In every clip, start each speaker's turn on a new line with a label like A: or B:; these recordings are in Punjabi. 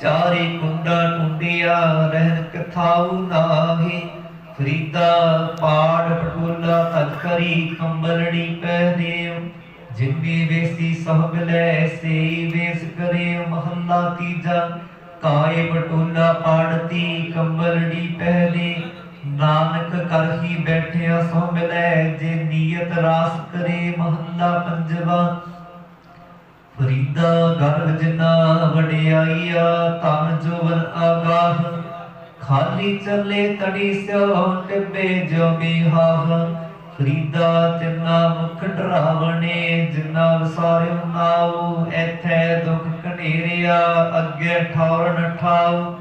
A: ਚਾਰੇ ਕੁੰਡਾ ਟੁੰਡਿਆ ਰਹਿਣ ਕਥਾਉ ਨਾਹੀ। ਫਰੀਦਾ ਪਾੜ ਪਟੋਲਾ ਤਜ ਕਰੀ ਕੰਬਲੜੀ ਪਹਿਨਿਓ ਜਿੰਨੇ ਵੇਸੀ ਸਹਬ ਲੈ ਸੇ ਵੇਸ ਕਰੇ ਮਹੱਲਾ ਤੀਜਾ, ਕਾਏ ਪਟੋਲਾ ਪਾੜਤੀ ਕੰਬਲੜੀ ਪਹਿਨੇ। ਨਾਨਕ ਕਰਹੀ ਬੈਠਿਆ ਸੋ ਮਿਲੈ ਜੇ ਨੀਅਤ ਰਾਸ ਕਰੇ ਮਹੱਲਾ ਪੰਜਵਾ। ਫਰੀਦਾ ਗਰਵ ਜਿਨਾ ਵਡਿਆਈਆ ਤਨ ਜੋਵਨ ਆਗਾਹ। ਖਾਲੀ ਚੱਲੇ ਤੜੀ ਸਿਓ ਟਿੱਬੇ ਜੋ ਬਿਹਾਹ ਫਰੀਦਾ ਤਿੰਨਾ ਮੁਖ ਡਰਾਵਣੇ ਜਿਨਾ ਵਸਾਰਿਓ ਨਾਉ, ਐਥੈ ਦੁਖ ਕਨੇਰਿਆ ਅੱਗੇ ਠੌਰਨ ਠਾਉ।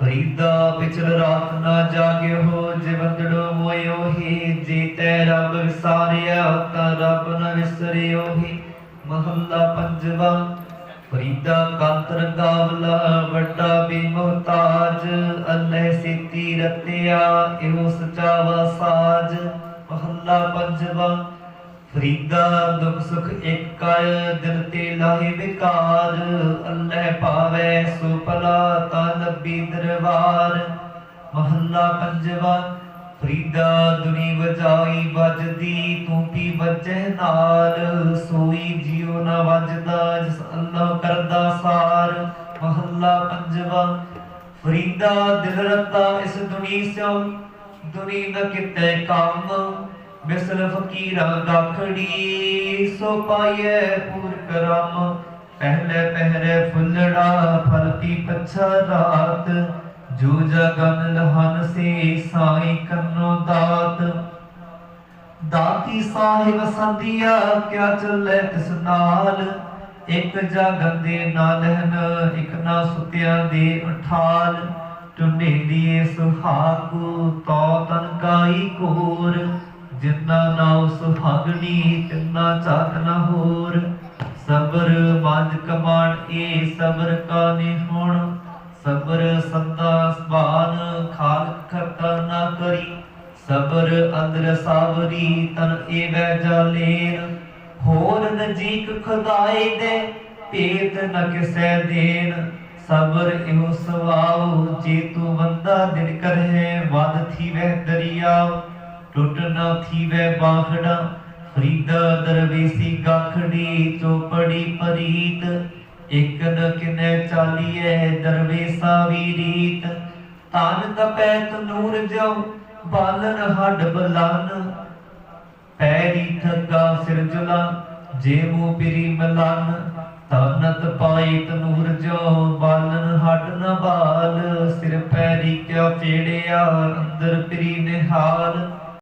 A: ਫਰੀਦਾ ਪਿਛਲ ਰਾਤ ਨਾ ਜਾਗਿਓ ਜਿਵੰਦੜੋ ਮੋਇਓ ਹੀ ਜੀਤੈ ਰੱਬ ਵਿਸਾਰਿਆ, ਤਾਂ ਰੱਬ ਨ ਵਿਸਰਿਓ ਹੀ ਮਹੱਲਾ ਪੰਜਵਾ ਫਰੀਦਾ ਕਾਤਰ ਗਾਵਲਾ ਵੱਡਾ ਬੇਮਹਤਾਜ ਅੱਲੇ ਸਿੱਤੀ ਰਤਿਆ, ਇਹੋ ਸਚਾਵਾ ਸਾਜ, ਮਹੱਲਾ ਪੰਜਵਾ। ਫਰੀਦਾ ਦੁਖ ਸੁਖ ਏਕੈ ਦਿਲ ਤੇ ਲਾਹੇ ਵਿਕਾਰ। ਅੱਲੇ ਪਾਵੇ ਸੋ ਭਲਾ ਤਾ ਦਰਬਾਰ। ਮਹੱਲਾ ਪੰਜਵਾ। ਫਰੀਦਾ ਦੁਨੀ ਵਜਾਈ ਵੱਜਦੀ, ਤੂੰ ਕੀ ਵੱਜੈ ਨਾਲ ਸੋਈ ਜਿਉ ਨਾ ਵੱਜਦਾ, ਜਿਸ ਅੱਲਾ ਕਰਦਾ ਸਾਰ। ਮਹੱਲਾ ਪੰਜਵਾ, ਫਰੀਦਾ ਦਿਲ ਰਤਾ ਇਸ ਦੁਨੀ ਸਿਓ ਦੁਨੀ ਨ ਕਿਤੇ ਕੰਮ ਮਿਸਲ ਫਕੀਰਾ ਗਾਖੜੀ। ਸੋ ਪਾਈਐ ਪੂਰ ਕਰਮ ਪਹਿਲੇ ਪਹਿਰੇ ਫੁੱਲੜਾ ਫਲਤੀ ਪਛਾ ਰਾਤ। ਜੋ ਜਗਨ ਲਹਨ ਸੇ ਸਾਈ ਕੰਨੋ ਦਾਤ। ਦਾਤੀ ਸਾਹਿਬ ਸੰਧਿਆ, ਕਿਆ ਚੱਲੇ ਤਿਸ ਨਾਲ? ਇੱਕ ਜਗਨ ਦੇ ਨਾਲ ਇੱਕ ਨਾ ਸੁਤਿਆਂ ਦੇ ਉਠਾਲ। ਟੁੰਡੇ ਦੀਏ ਸੁਹਾਗੂ, ਤੋ ਤਨ ਕਾਈ ਕੋਰ ਜਿੰਨਾ ਨਾਉ ਸੁਹਾਗਣੀ ਤਿੰਨਾ ਚਾਕ ਨਾ ਹੋਰ। ਸਬਰ ਮੰਜ ਕਮਾਣ ਏ ਸਬਰ ਕਾ ਨੇ ਸਬਰ ਸੰਦਾ ਸਬਾਨ ਖਾਲਕ ਖਤਾ ਨਾ ਕਰੀ। ਸਬਰ ਅੰਦਰ ਸਾਵਰੀ ਤਨ ਏਵੈ ਜਾਲੇਨ। ਹੋਰ ਨਜੀਕ ਖੁਦਾਏ ਦੇ ਭੇਦ ਨ ਕਿਸੈ ਦੇਨ ਸਬਰ ਇਹੋ ਸਵਾਉ ਜੇ ਤੂੰ ਬੰਦਾ ਦਿਨ ਕਰਹਿ ਵਦ ਥੀਵੈ ਦਰਿਆਉ ਟੁੱਟ ਨਾ ਥੀਵੈ ਬਾਖੜਾ, ਫਰੀਦਾ ਦਰਵੇਸੀ ਗਾਖੜੀ ਚੋਪੜੀ ਪਰੀਤ। ਇਕ ਕਿਨੈ ਚਾਲੀਐ ਦਰਵੇਸਾ ਵੀ ਰੀਤ। ਤਨ ਤਪੈ ਤਨੂਰ ਜੋ ਬਾਲਨ ਹੱਡ ਬਲਨ। ਪੈਰੀ ਥੱਗਾ ਸਿਰ ਜੁਲਾ ਜੇ ਮੂੰ ਪਿਰੀ ਮਲਨ। ਤਨਤ ਪਾਈ ਤਨੂਰ ਜੋ ਬਾਲਨ ਹੱਡ ਨਾ ਬਾਲ। ਸਿਰ ਪੈਰੀ ਕਿਆ ਫੇੜਿਆ, ਅੰਦਰ ਪਿਰੀ ਨਿਹਾਲ।